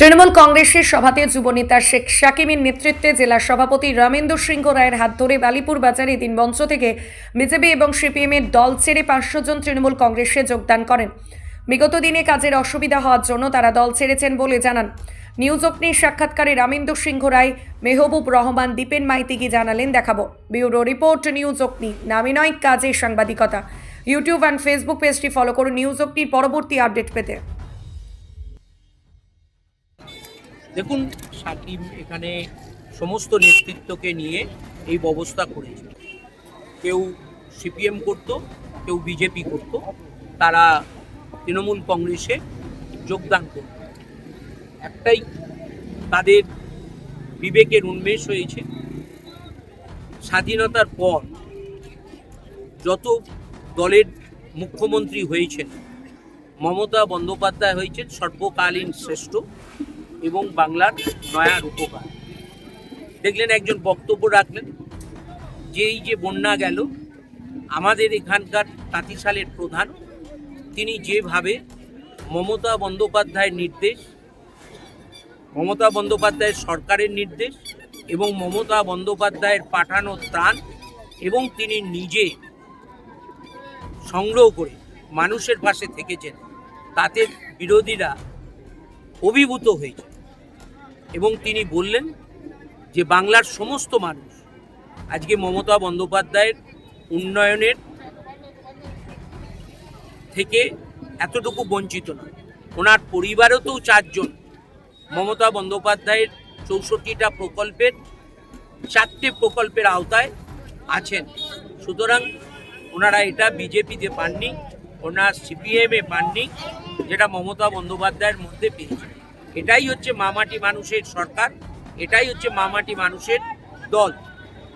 তৃণমূল কংগ্রেসের সভাতে যুবনেতা শেখ সাকিমের নেতৃত্বে জেলা সভাপতি রামেন্দ্র সিংহ রায়ের হাত ধরে বালিপুর বাজারে দিন মঞ্চ থেকে বিজেপি এবং সিপিএম এর দল ছেড়ে পাঁচশো জন তৃণমূল কংগ্রেসে যোগদান করেন। বিগত দিনে কাজের অসুবিধা হওয়ার জন্য তারা দল ছেড়েছেন বলে জানান। নিউজ অগ্নির সাক্ষাৎকারে রামেন্দ্র সিংহ রায়, মেহবুব রহমান, দীপেন মাইতি কি জানালেন, দেখাবো। ব্যুরো রিপোর্ট, নিউজ অগ্নি নামে নয় কাজে সাংবাদিকতা। ইউটিউব অ্যান্ড ফেসবুক পেজটি ফলো করুন। নিউজ অগ্নির পরবর্তী আপডেট পেতে। দেখুন, সাকিব এখানে সমস্ত নেতৃত্বকে নিয়ে এই ব্যবস্থা করেছে। কেউ সিপিএম করত, কেউ বিজেপি করত, তারা তৃণমূল কংগ্রেসে যোগদান করত। একটাই তাদের বিবেকের উন্মেষ হয়েছে। স্বাধীনতার পর যত দলের মুখ্যমন্ত্রী হয়েছেন, মমতা বন্দ্যোপাধ্যায় হয়েছেন, সর্বকালীন শ্রেষ্ঠ। এবং বাংলার নয়া রূপকার। দেখলেন একজন বক্তব্য রাখলেন, যে এই যে বন্যা গেল, আমাদের এখানকার তাঁতিশালের প্রধান, তিনি যেভাবে মমতা বন্দ্যোপাধ্যায়ের নির্দেশ, মমতা বন্দ্যোপাধ্যায়ের সরকারের নির্দেশ এবং মমতা বন্দ্যোপাধ্যায়ের পাঠানো ত্রাণ এবং তিনি নিজে সংগ্রহ করে মানুষের পাশে থেকেছেন, তাতে বিরোধীরা অভিভূত হয়েছে। এবং তিনি বললেন যে বাংলার সমস্ত মানুষ আজকে মমতা বন্দ্যোপাধ্যায়ের উন্নয়নের থেকে এতটুকু বঞ্চিত নয় ওনার পরিবারেতেও চারজন। মমতা বন্দ্যোপাধ্যায়ের চৌষট্টিটা প্রকল্পের চারটে প্রকল্পের আওতায় আছেন। সুতরাং ওনারা এটা বিজেপিতে পাননি, ওনার সিপিএমে পাননি, যেটা মমতা বন্দ্যোপাধ্যায়ের মধ্যে পেয়েছে। এটাই হচ্ছে মামাটি মানুষের সরকার, এটাই হচ্ছে মামাটি মানুষের দল।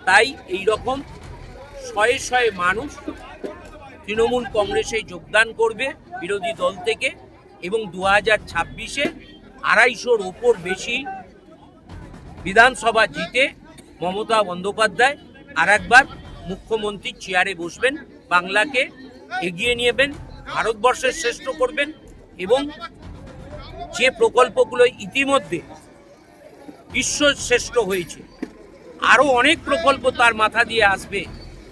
তাই এই রকম শয়ে শয়ে মানুষ তৃণমূল কংগ্রেসে যোগদান করবে বিরোধী দল থেকে এবং দু হাজার ছাব্বিশে আড়াইশোর ওপর বেশি বিধানসভা জিতে মমতা বন্দ্যোপাধ্যায় আর একবার মুখ্যমন্ত্রীর চেয়ারে বসবেন, বাংলাকে এগিয়ে নেবেন, ভারতবর্ষের শ্রেষ্ঠ করবেন এবং যে প্রকল্পগুলো ইতিমধ্যে বিশ্ব শ্রেষ্ঠ হয়েছে আরও অনেক প্রকল্প তার মাথা দিয়ে আসবে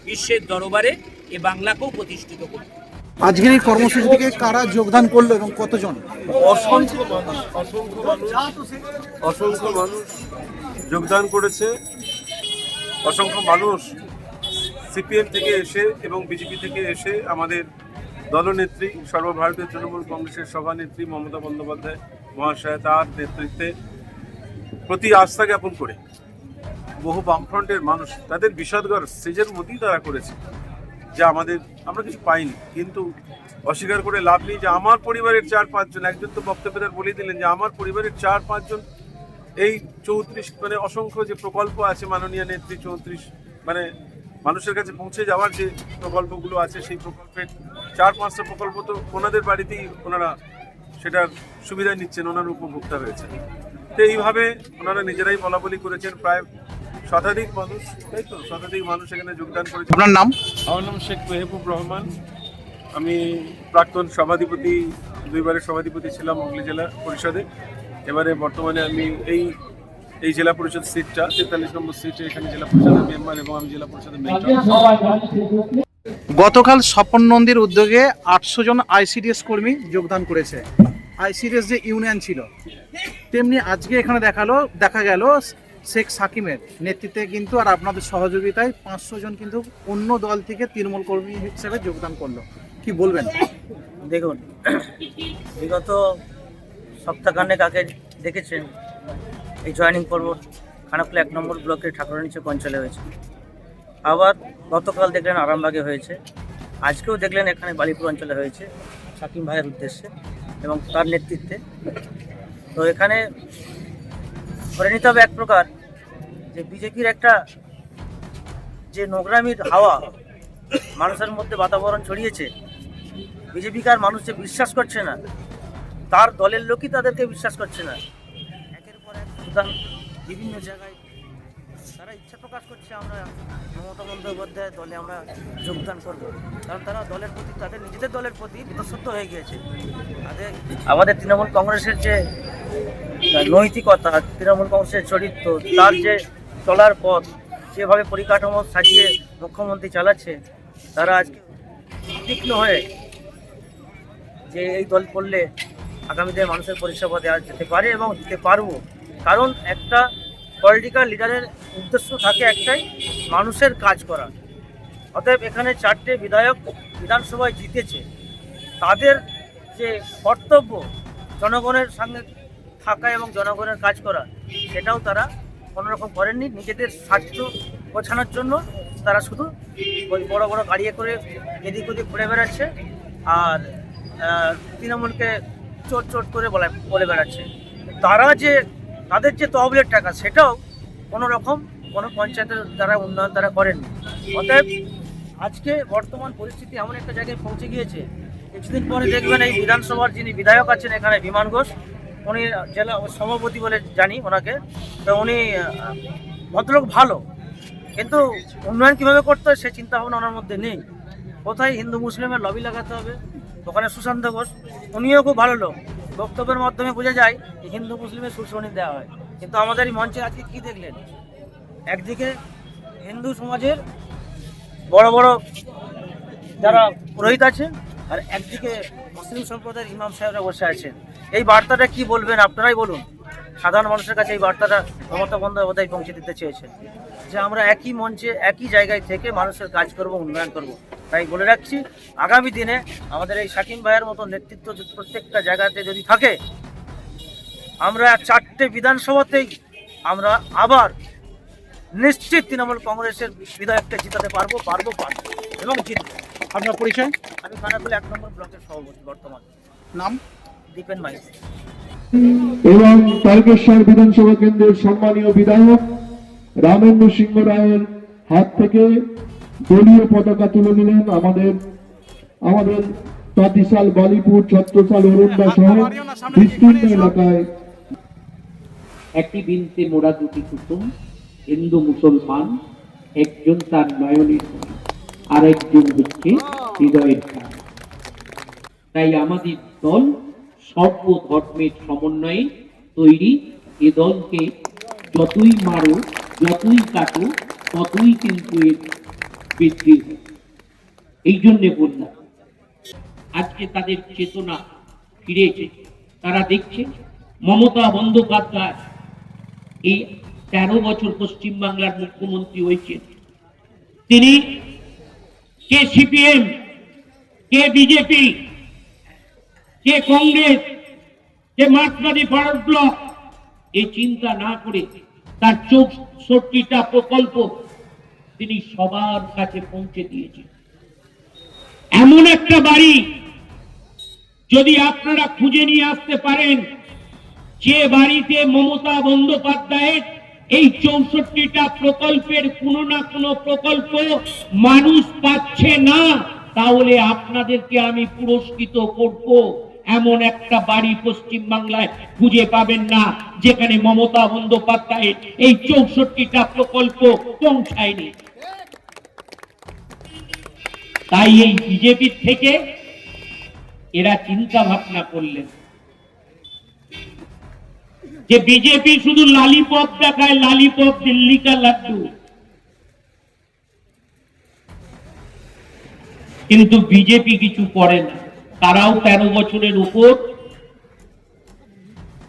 বিশ্বের দরবারে এ বাংলাকেও প্রতিষ্ঠিত করবে আজকের এই কর্মসূচি থেকে কারা যোগদান করল এবং কতজন? অসংখ্য মানুষ অসংখ্য মানুষ অসংখ্য মানুষ যোগদান করেছে। অসংখ্য মানুষ সিপিএম থেকে এসে এবং বিজেপি থেকে এসে আমাদের দলনেত্রী, সর্বভারতীয় তৃণমূল কংগ্রেসের সভানেত্রী মমতা বন্দ্যোপাধ্যায় মহাশয় তার নেতৃত্বে প্রতি আস্থা জ্ঞাপন করে বহু বামফ্রন্টের মানুষ তাদের বিষদগর স্টেজের মধ্যেই তারা করেছে, যে আমাদের, আমরা কিছু পাইনি। কিন্তু অস্বীকার করে লাভ নেই যে আমার পরিবারের চার পাঁচজন একজন তো বক্তব্যে তার বলে দিলেন যে আমার পরিবারের চার পাঁচজন এই চৌত্রিশ মানে অসংখ্য যে প্রকল্প আছে মাননীয় নেত্রী চৌত্রিশ মানে মানুষের কাছে পৌঁছে যাওয়ার যে প্রকল্পগুলো আছে সেই প্রকল্পের চার পাঁচটা প্রকল্প তো ওনাদের বাড়িতেই ওনারা সেটার সুবিধা নিচ্ছেন ওনার উপভোক্তা হয়েছে তো এইভাবে ওনারা নিজেরাই বলা বলি করেছেন প্রায় শতাধিক মানুষ তাই তো? শতাধিক মানুষ এখানে যোগদান করেছে আপনার নাম? আমার নাম শেখ মেহবুব রহমান। আমি প্রাক্তন সভাধিপতি দুইবারের সভাধিপতি ছিলাম হুগলি জেলা পরিষদে। এবারে বর্তমানে আমি এই এই জেলা পরিষদ সিটটা তেতাল্লিশ নম্বর সিটে এখানে জেলা পরিষদের মেম্বার এবং আমি জেলা পরিষদের মেম্বার গতকাল স্বপন নন্দীর উদ্যোগে আটশো জন আইসিডিএস কর্মী যোগদান করেছে। আইসিডিএস যে ইউনিয়ন ছিল তেমনি আজকে এখানে দেখাল দেখা গেল শেখ সাকিমের নেতৃত্বে কিন্তু আর আপনাদের সহযোগিতায় পাঁচশো জন কিন্তু অন্য দল থেকে তৃণমূল কর্মী হিসেবে যোগদান করল। কি বলবেন? দেখুন বিগত সপ্তাহখানেক আগে দেখেছেন এই জয়েনিং পর্ব খানাকুলা এক নম্বর ব্লকের ঠাকুরের নিচে পঞ্চলে হয়েছে। আবার গতকাল দেখলেন আরামবাগে হয়েছে। আজকেও দেখলেন এখানে বালিপুর অঞ্চলে হয়েছে সাকিম ভাইয়ের উদ্দেশ্যে এবং তার নেতৃত্বে। তো এখানে ধরে নিতে হবে এক প্রকার যে বিজেপির একটা যে নোংরামির হাওয়া মানুষের মধ্যে বাতাবরণ ছড়িয়েছে বিজেপিকার মানুষ যে বিশ্বাস করছে না, তার দলের লোকই তাদেরকে বিশ্বাস করছে না। প্রধান বিভিন্ন জায়গায়। তারা ইচ্ছা প্রকাশ করছে আমরা মমতা বন্দ্যোপাধ্যায় দলে আমরা যোগদান করব। কারণ তারা দলের প্রতি, তাদের নিজেদের দলের প্রতি বিতঃসত্ত্ব হয়ে গিয়েছে। তাদের আমাদের তৃণমূল কংগ্রেসের যে নৈতিকতা, তৃণমূল কংগ্রেসের চরিত্র, তার যে চলার পথ, যেভাবে পরিকাঠামো সাজিয়ে মুখ্যমন্ত্রী চালাচ্ছে, তারা আজকে উদ্বিগ্ন হয়ে যে এই দল করলে আগামী দিনে মানুষের পরিষেবা দেওয়া যেতে পারে এবং দিতে পারব। কারণ একটা পলিটিক্যাল লিডারের উদ্দেশ্য থাকে একটাই মানুষের কাজ করা। অতএব এখানে চারটে বিধায়ক বিধানসভায় জিতেছে। তাদের যে কর্তব্য জনগণের সঙ্গে থাকা এবং জনগণের কাজ করা, সেটাও তারা কোনোরকম করেননি। নিজেদের স্বার্থ গোছানোর জন্য তারা শুধু ওই বড় বড় গাড়িয়ে করে এদিক ওদিক ঘুরে বেড়াচ্ছে আর তৃণমূলকে চোট চোট করে বলে বলে বেড়াচ্ছে। তারা যে তাদের যে তহবিলের টাকা, সেটাও কোনো রকম কোনো পঞ্চায়েতের দ্বারা উন্নয়ন তারা করেননি। অতএব আজকে বর্তমান পরিস্থিতি এমন একটা জায়গায় পৌঁছে গিয়েছে, কিছুদিন পরে দেখবেন এই বিধানসভার যিনি বিধায়ক আছেন এখানে বিমান ঘোষ, উনি জেলা সভাপতি বলে জানি ওনাকে। তো উনি, ভদ্রলোক ভালো, কিন্তু উন্নয়ন কীভাবে করতে হয় সে চিন্তা ভাবনা ওনার মধ্যে নেই। কোথায় হিন্দু মুসলিমের লবি লাগাতে হবে? ওখানে সুশান্ত ঘোষ, উনিও খুব ভালো লোক। বক্তব্যের মাধ্যমে বোঝা যায় যে হিন্দু মুসলিমের সুশ্রণী দেওয়া হয়। কিন্তু আমাদের এই মঞ্চে আজকে কী দেখলেন? একদিকে হিন্দু সমাজের বড় বড় যারা পুরোহিত আছেন আর একদিকে মুসলিম সম্প্রদায়ের ইমাম সাহেবরা বসে আছেন। এই বার্তাটা কি বলবেন? আপনারাই বলুন। সাধারণ মানুষের কাছে এই বার্তাটা মমতা বন্দ্যোপাধ্যায় পৌঁছে দিতে চেয়েছেন। যে আমরা একই মঞ্চে একই জায়গায় থেকে মানুষের কাজ করব উন্নয়ন করব। তাই বলে রাখছি আগামী দিনে আমাদের এই শাকিম ভাইয়ের মতো নেতৃত্ব প্রত্যেকটা জায়গাতে যদি থাকে আমরা চারটে বিধানসভাতেই আমরা আবার নিশ্চিত তৃণমূল কংগ্রেসের বিধায়ককে জিতাতে পারব পারব পারব এবং জিতবো। আপনার পরিচয়? আমি খানাকুলে এক নম্বর ব্লকের সভাপতি বর্তমান। নাম? দীপেন মাইতি। এবং তারকেশ্বর বিধানসভা কেন্দ্রের সম্মানীয় বিধায়ক রামেন্দ্র সিংহ রায়ের হাত থেকে দলীয় পতাকা তুলে নিলেন আমাদের আমাদের তাঁতিশাল বালিপুর ছত্রসাল অরুণা সহ বিস্তীর্ণ এলাকায়। একই বিনতে মোড়া দুটি কুসুম হিন্দু মুসলমান একজন তার নয়নের মণি, আর একজন হচ্ছে হৃদয়ের তাই আমাদের দল সর্ব ধর্মের সমন্বয়ে তৈরি এ দলকে যতই মারো, যতই কাটো, ততই কিন্তু এর বৃদ্ধি। এই জন্যে বললাম আজকে তাদের চেতনা ফিরেছে। তারা দেখছে, মমতা বন্দ্যোপাধ্যায় এই তেরো বছর পশ্চিমবাংলার মুখ্যমন্ত্রী হয়েছেন। তিনি কে সিপিএম, কে বিজেপি কে কংগ্রেস, কে মার্কসবাদী ভারত ব্লক, এই চিন্তা না করে তার চৌষট্টিটা প্রকল্প তিনি সবার কাছে পৌঁছে দিয়েছেন। এমন একটা বাড়ি যদি আপনারা খুঁজে নিয়ে আসতে পারেন, যে বাড়িতে মমতা বন্দ্যোপাধ্যায়ের এই চৌষট্টিটা প্রকল্পের কোনো না কোনো প্রকল্প মানুষ পাচ্ছে না, তাহলে আপনাদেরকে আমি পুরস্কৃত করব। এমন একটা বাড়ি পশ্চিম বাংলায় খুঁজে পাবেন না, যেখানে মমতা বন্দ্যোপাধ্যায়ের এই চৌষট্টিটা প্রকল্প পৌঁছায়নি। তাই এই বিজেপির থেকে এরা চিন্তা ভাবনা করলেন। যে বিজেপি শুধু লালিপপ দেখায়, লালিপপ দিল্লি কা লাড্ডু। কিন্তু বিজেপি কিছু করে না। তারাও তেরো বছরের উপর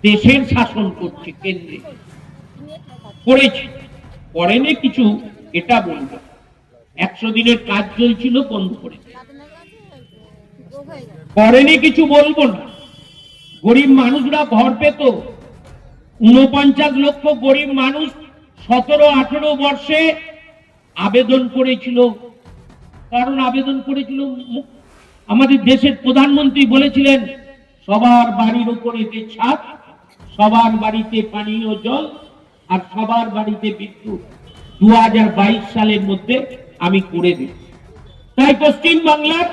দেশের শাসন করছে, কেন্দ্রে। করেছে। করেনি কিছু, এটা বলব। একশো দিনের কাজ চলছিল, বন্ধ করে করেনি কিছু বলব না। গরিব মানুষরা ঘর পেত। উনপঞ্চাশ লক্ষ গরিব মানুষ সতেরো, আঠেরো বর্ষে আবেদন করেছিল। কারণ আবেদন করেছিল আমাদের দেশের প্রধানমন্ত্রী বলেছিলেন, সবার বাড়ির উপরে যে ছাদ, সবার বাড়িতে পানীয় জল আর সবার বাড়িতে বিদ্যুৎ। দু সালের মধ্যে আমি করে দেব তাই পশ্চিম বাংলার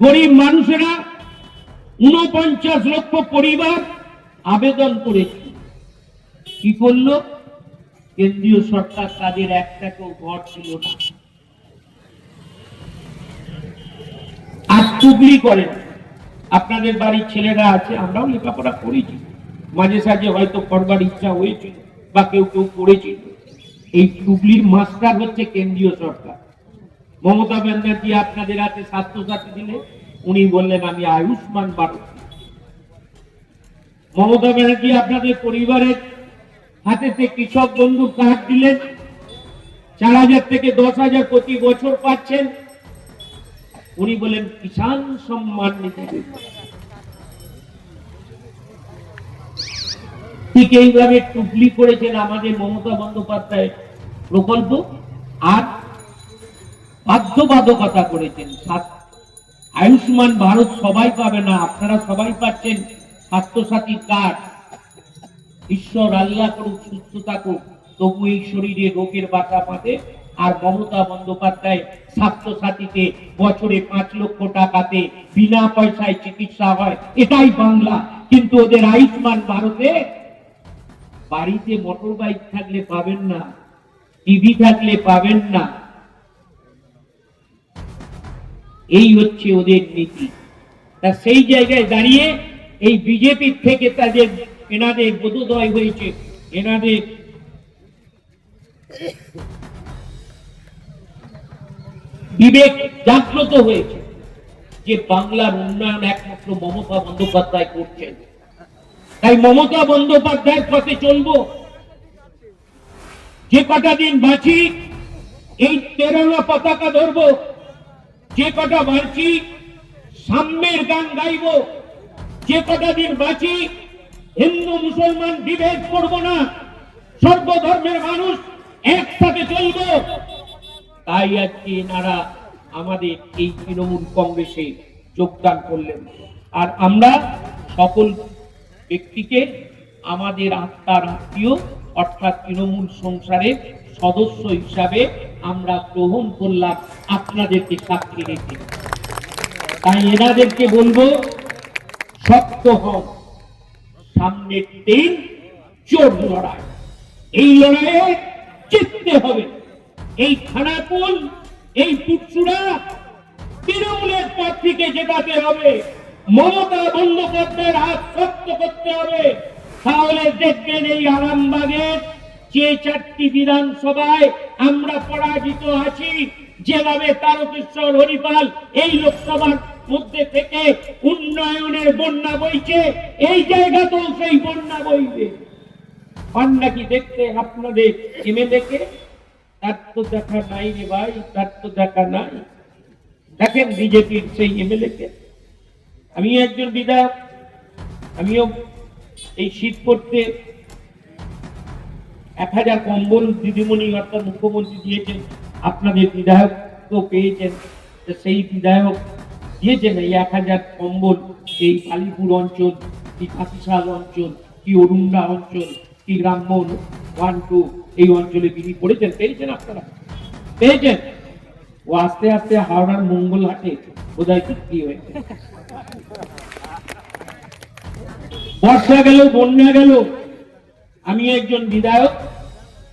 গরিব মানুষেরা উনপঞ্চাশ লক্ষ পরিবার আবেদন করেছে। কি করল? কেন্দ্রীয় সরকার তাদের একটাকেও ঘর ছিল না। টুকলি করেন আপনাদের বাড়ির ছেলেরা আছে, আমরাও লেখাপড়া করেছি। মাঝে সাঝে হয়তো করবার ইচ্ছা হয়েছিল বা কেউ কেউ করেছিল এই টুকলির মাস্টার হচ্ছে কেন্দ্রীয় সরকার। মমতা ব্যানার্জি আপনাদের হাতে স্বাস্থ্যসাথী দিলে উনি বললেন, আমি আয়ুষ্মান ভারত। মমতা ব্যানার্জি আপনাদের পরিবারের হাতেতে কৃষক বন্ধু কার্ড দিলেন, চার হাজার থেকে দশ হাজার প্রতি বছর পাচ্ছেন। উনি বলেন, কিষাণ সম্মান নিধি ঠিক এইভাবে টুকলি করেছেন আমাদের মমতা বন্দ্যোপাধ্যায় প্রকল্প, আর বাধ্যবাধকতা করেছেন আয়ুষ্মান ভারত সবাই পাবে না, আপনারা সবাই পাচ্ছেন স্বাস্থ্যসাথী কার্ড। ঈশ্বর আল্লাহ করুক, সুস্থ থাকুক, তবু এই শরীরে রোগের বাসা পাতে আর মমতা বন্দ্যোপাধ্যায় সাথীতে বছরে পাঁচ লক্ষ টাকাতে বিনা পয়সায় চিকিৎসা হয়, এটাই বাংলা। কিন্তু ওদের আয়ুষ্মান ভারতে বাড়িতে মোটর বাইক থাকলে পাবেন না টিভি থাকলে পাবেন না। এই হচ্ছে ওদের নীতি। তা সেই জায়গায় দাঁড়িয়ে এই বিজেপির থেকে তাদের এনাদের বোধোদয় হয়েছে, এনাদের বিবেক জাগ্রত হয়েছে যে বাংলার উন্নয়ন একমাত্র মমতা বন্দ্যোপাধ্যায় করছেন। তাই মমতা বন্দ্যোপাধ্যায়ের পথে চলবো। যে কটা দিন বাঁচি, এই তেরোনা পতাকা ধরবো। যে কটা বাঁচি, সাম্যের গান গাইব। যে কটা দিন বাঁচি, হিন্দু মুসলমান বিভেদ করব না। সর্বধর্মের মানুষ একসাথে চলব। তাই আজকে এনারা আমাদের এই তৃণমূল কংগ্রেসে যোগদান করলেন। আর আমরা সকল ব্যক্তিকে, আমাদের আত্মার আত্মীয়, অর্থাৎ তৃণমূল সংসারের সদস্য হিসাবে আমরা গ্রহণ করলাম আপনাদেরকে সাক্ষী রেখে। তাই এনাদেরকে বলব, শক্ত হন সামনের দিন চোর লড়াই। এই লড়াইয়ে জিততে হবে। এই খানাকুল এই পুটসুরা তৃণমূলের পথ জেতাতে হবে, মমতা বন্দ্যোপাধ্যায়ের হাত শক্ত করতে হবে। তাহলে দেখবেন এই আরামবাগের যে চারটি বিধানসভায় আমরা পরাজিত আছি, যেভাবে তারকেশ্বর, হরিপাল এই লোকসভার মধ্যে থেকে উন্নয়নের বন্যা বইছে, এই জায়গাতেও সেই বন্যা বইবে। পান নাকি দেখতে আপনাদের এমএলএ কে তার তো দেখা নাই রে ভাই, তার তো দেখা নাই। দেখেন বিজেপির সেই এমএলএ কে আমি একজন বিধায়ক, আমিও এই শীত পড়তে এক হাজার কম্বল দিদিমণি অর্থাৎ মুখ্যমন্ত্রী দিয়েছেন, আপনাদের বিধায়ক তো পেয়েছেন সেই বিধায়ক দিয়েছেন এই এক হাজার কম্বল এই কালীপুর অঞ্চল কি কাশিশাল অঞ্চল, কি অরুণা অঞ্চল, কি গ্রাম্য ওয়ান টু এই অঞ্চলে বিলি করেছেন, পেয়েছেন আপনারা? পেয়েছেন? ও আস্তে আস্তে হাওড়ার মঙ্গল হাটে বোধহয় বিক্রি হয়েছে। বর্ষা গেল, বন্যা গেল। আমি একজন বিধায়ক,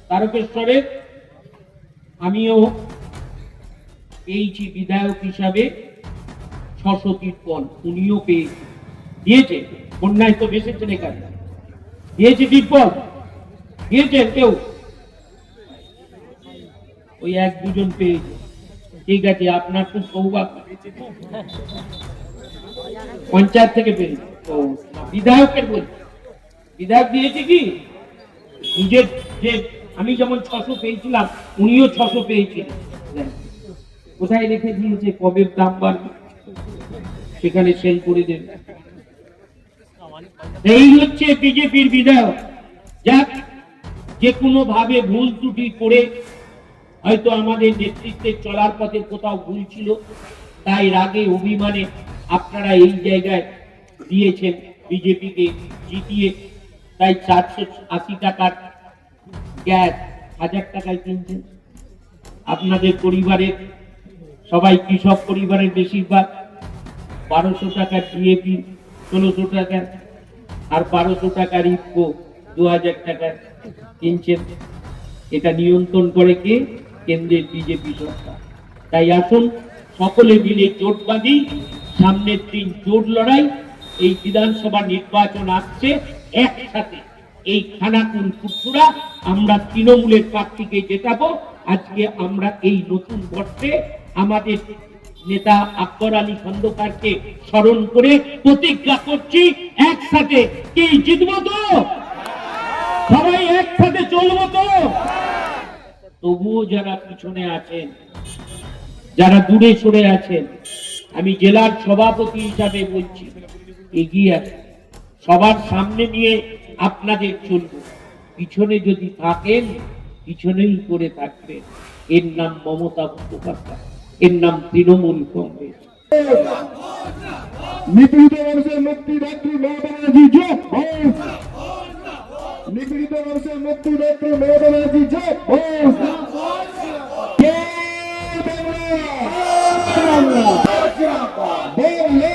তারকেশ্বরের। আমিও পেয়েছি বিধায়ক হিসাবে ছশো তিরপল উনিও পেয়েছি দিয়েছে বন্যায় তো বেসেছেন এখানে। দিয়েছে তিরপল দিয়েছেন কেউ? ওই এক দুজন পেয়েছে ঠিক আছে, আপনার তো সৌভাগ্য। পঞ্চায়েত থেকে পেয়েছে ও বিধায়কের বলছি। বিধায়ক দিয়েছে কি? নিজের যে আমি যেমন ছশো পেয়েছিলাম, উনিও ছশো পেয়েছিলেন। কোথায় রেখে দিয়েছে, কবে দাম বাড়বে সেখানে সেল করে দেবে। এই হচ্ছে বিজেপির বিধায়ক। যাক যে কোনো ভাবে ভুল ত্রুটি করে হয়তো আমাদের নেতৃত্বে চলার পথে কোথাও ভুল ছিল, তাই রাগে অভিমানে আপনারা এই জায়গায় দিয়েছেন বিজেপিকে জিতিয়ে। তাই চারশো আশি টাকার গ্যাস হাজার টাকায় কিনছেন। আপনাদের পরিবারের, সবাই কৃষক পরিবারের বেশিরভাগ, বারোশো টাকা ডিএপি ষোলোশো টাকা আর বারোশো টাকার ইফকো, দু হাজার টাকা কিনছেন। এটা নিয়ন্ত্রণ করে কে? কেন্দ্রের বিজেপি সরকার। তাই আসুন, সকলে মিলে জোট বাঁধি, সামনের দিন জোট লড়াই, এই বিধানসভা নির্বাচন আসছে একসাথে। এই খানাকুল ফুটফুরা আমরা তৃণমূলের প্রার্থীকে জেতাবো। আজকে আমরা এই নতুন বর্ষে আমাদের নেতা আকবর আলী খন্দকারকে স্মরণ করে প্রতিজ্ঞা করছি, একসাথে কি জিতবো তো? সবাই একসাথে চলবো তো? তবুও যারা পিছনে আছেন, যারা দূরে সরে আছেন, আমি জেলার সভাপতি হিসাবে বলছি, এগিয়ে আসুন। সবার সামনে নিয়ে আপনাদের চলব। পিছনে যদি থাকেন, পিছনেই করে থাকবেন। এর নাম মমতা বন্দ্যোপাধ্যায়, এর নাম তৃণমূল কংগ্রেস। নিপীড়িত মানুষের মুক্তি নেত্রী মমতা ব্যানার্জি জয় হোক নিপীড়িত মানুষের মুক্তি নেত্রী মমতা ব্যানার্জি জয় হোক জয় বাংলা!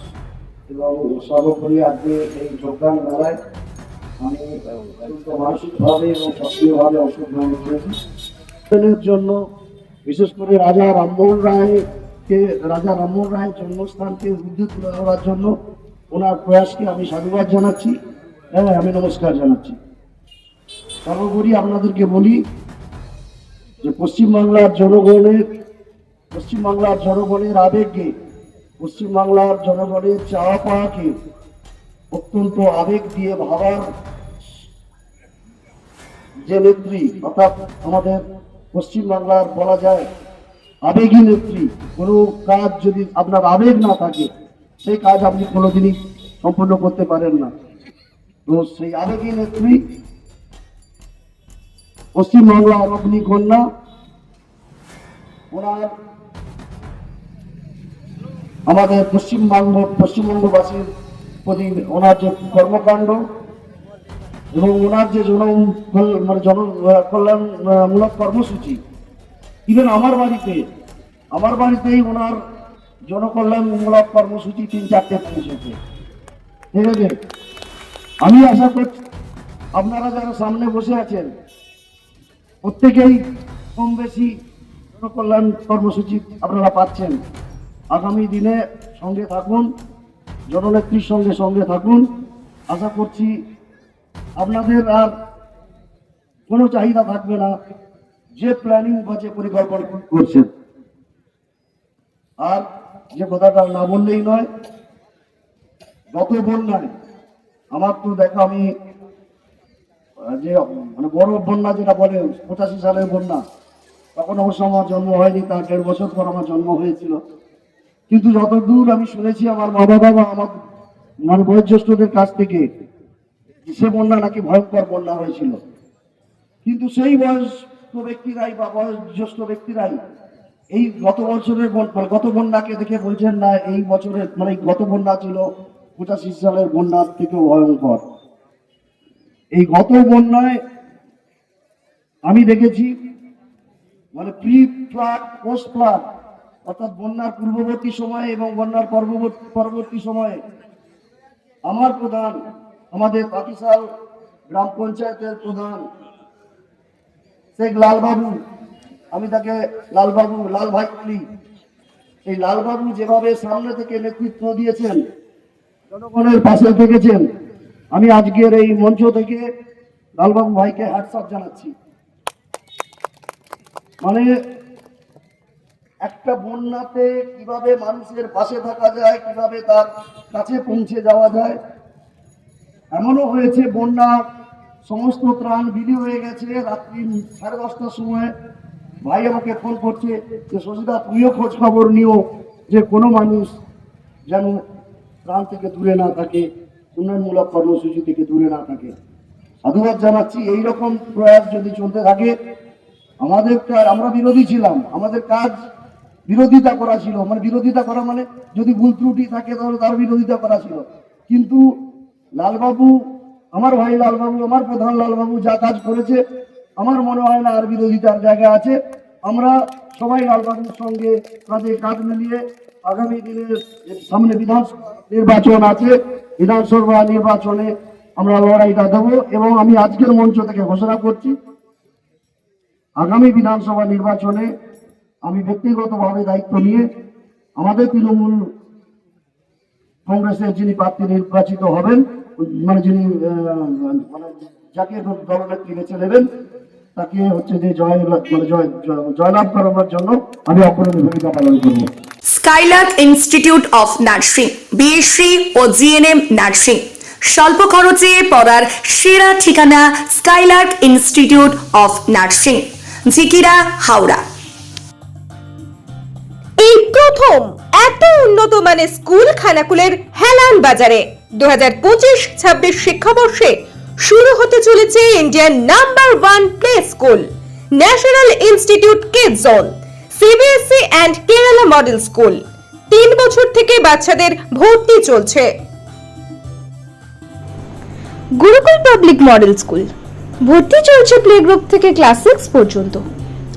এবং সর্বোপরি আজকে এই যোগদান মেলায় আমি মানসিকভাবে এবং সক্রিয়ভাবে অংশগ্রহণ করেছি। জন্য, বিশেষ করে রাজা রামমোহন রায়কে, রাজা রামমোহন রায়ের জন্মস্থানকে উদ্যোগ তুলে ধরার জন্য ওনার প্রয়াসকে আমি সাধুবাদ জানাচ্ছি হ্যাঁ আমি নমস্কার জানাচ্ছি। সর্বোপরি আপনাদেরকে বলি যে পশ্চিমবাংলার জনগণের পশ্চিমবাংলার জনগণের আবেগকে পশ্চিমবাংলার জনগণের চাওয়া পাওয়াকে অত্যন্ত আবেগ দিয়ে ভাবার যে নেত্রী, অর্থাৎ আমাদের পশ্চিমবাংলার বলা যায় আবেগী নেত্রী, কোনো কাজ যদি আপনার আবেগ না থাকে, সেই কাজ আপনি কোনোদিনই সম্পূর্ণ করতে পারেন না। তো সেই আবেগী নেত্রী পশ্চিমবাংলার অগ্নিকন্যা, ওনার আমাদের পশ্চিমবঙ্গ পশ্চিমবঙ্গবাসীর প্রতি ওনার যে কর্মকাণ্ড এবং ওনার যে জন মানে জন কল্যাণমূলক কর্মসূচি ইভেন আমার বাড়িতে, আমার বাড়িতেই ওনার জনকল্যাণমূলক কর্মসূচি তিন চারটে পৌঁছেছে ঠিক আছে? আমি আশা করছি, আপনারা যারা সামনে বসে আছেন, প্রত্যেকেই কম বেশি জনকল্যাণ কর্মসূচি আপনারা পাচ্ছেন। আগামী দিনে সঙ্গে থাকুন, জননেত্রীর সঙ্গে সঙ্গে থাকুন। আশা করছি আপনাদের আর কোনো চাহিদা থাকবে না, যে প্ল্যানিং বা যে পরিকল্পনা করছেন। আর যে কথাটা না বললেই নয় গত বন্যায়, আমার তো দেখো আমি যে মানে বড় বন্যা যেটা বলে, পঁচাশি সালের বন্যা, তখন অবশ্য আমার জন্ম হয়নি, তার দেড় বছর পর আমার জন্ম হয়েছিল। কিন্তু যতদূর আমি শুনেছি আমার মা বাবা বা আমার মানে বয়োজ্যেষ্ঠদের কাছ থেকে সে বন্যা নাকি ভয়ঙ্কর বন্যা হয়েছিল। কিন্তু সেই বয়স্ক ব্যক্তিরাই বা বয়োজ্যেষ্ঠ ব্যক্তিরাই এই গত বছরের মানে গত বন্যাকে দেখে বলছেন না, এই বছরের মানে গত বন্যা ছিল পঁচাশি সালের বন্যার থেকেও ভয়ঙ্কর। এই গত বন্যায় আমি দেখেছি মানে প্রি ফ্লাড পোস্ট ফ্লাড অর্থাৎ বন্যার পূর্ববর্তী সময়ে এবং বন্যার পরবর্তী সময়ে আমার প্রধান, আমাদের পাকিসাল গ্রাম পঞ্চায়েতের প্রধান শেখ লালবাবু, আমি তাকে লালবাবু, লাল ভাই বলি। এই লালবাবু যেভাবে সামনে থেকে নেতৃত্ব দিয়েছেন, জনগণের পাশে থেকেছেন আমি আজকের এই মঞ্চ থেকে লালবাবু ভাইকে হ্যাটসঅ্যাপ জানাচ্ছি। মানে একটা বন্যাতে কীভাবে মানুষের পাশে থাকা যায়, কীভাবে তার কাছে পৌঁছে যাওয়া যায়? এমনও হয়েছে, বন্যা সমস্ত ত্রাণ বিলি হয়ে গেছে। রাত্রি সাড়ে দশটার সময় ভাই আমাকে ফোন করছে যে, শশীদা, তুইও খোঁজ খবর নিও যে কোনো মানুষ যেন ত্রাণ থেকে দূরে না থাকে, উন্নয়নমূলক কর্মসূচি থেকে দূরে না থাকে। সাধুবাদ জানাচ্ছি, এইরকম প্রয়াস যদি চলতে থাকে, আমাদের আমরা বিরোধী ছিলাম। আমাদের কাজ বিরোধিতা করা ছিল। মানে বিরোধিতা করা মানে যদি ভুল ত্রুটি থাকে তাহলে তার বিরোধিতা করা ছিল। কিন্তু লালবাবু, আমার ভাই লালবাবু, আমার প্রধান লালবাবু যা কাজ করেছে, আমার মনে হয় না আর বিরোধিতার জায়গা আছে। আমরা সবাই লালবাবুর সঙ্গে কাঁধে কাঁধ মিলিয়ে আগামী দিনে সামনে বিধানসভা নির্বাচন আছে। বিধানসভা নির্বাচনে আমরা লড়াইটা দেবো এবং আমি আজকের মঞ্চ থেকে ঘোষণা করছি, আগামী বিধানসভা নির্বাচনে আমি ব্যক্তিগতভাবে দায়িত্ব নিয়ে আমাদের তৃণমূল কংগ্রেসের যিনি প্রার্থী নির্বাচিত হবেন মানে যিনি মানে যাকে দলনেত্রী বেছে নেবেন, তাকে হচ্ছে যে জয় মানে জয় জয়- জয়লাভ করানোর জন্য আমি অপরাধী ভূমিকা পালন করব। Skylark institute of nursing BSc O GNM nursing. স্বল্প খরচে পড়ার সেরা ঠিকানা Skylark institute of nursing, Jhikira, Howrah. এই প্রথম এত উন্নত মানের স্কুল খানাকুলের হেলান বাজারে। দু হাজার পঁচিশ, ছাব্বিশ শিক্ষাবর্ষে শুরু হতে চলেছে Indian number one play school, national institute kid zone CBSC and Kerala model school. তিন বছর থেকে বাচ্চাদের ভর্তি চলছে। গুরুকুল পাবলিক মডেল স্কুল, ভর্তি চলছে প্লে গ্রুপ থেকে ক্লাস সিক্স পর্যন্ত।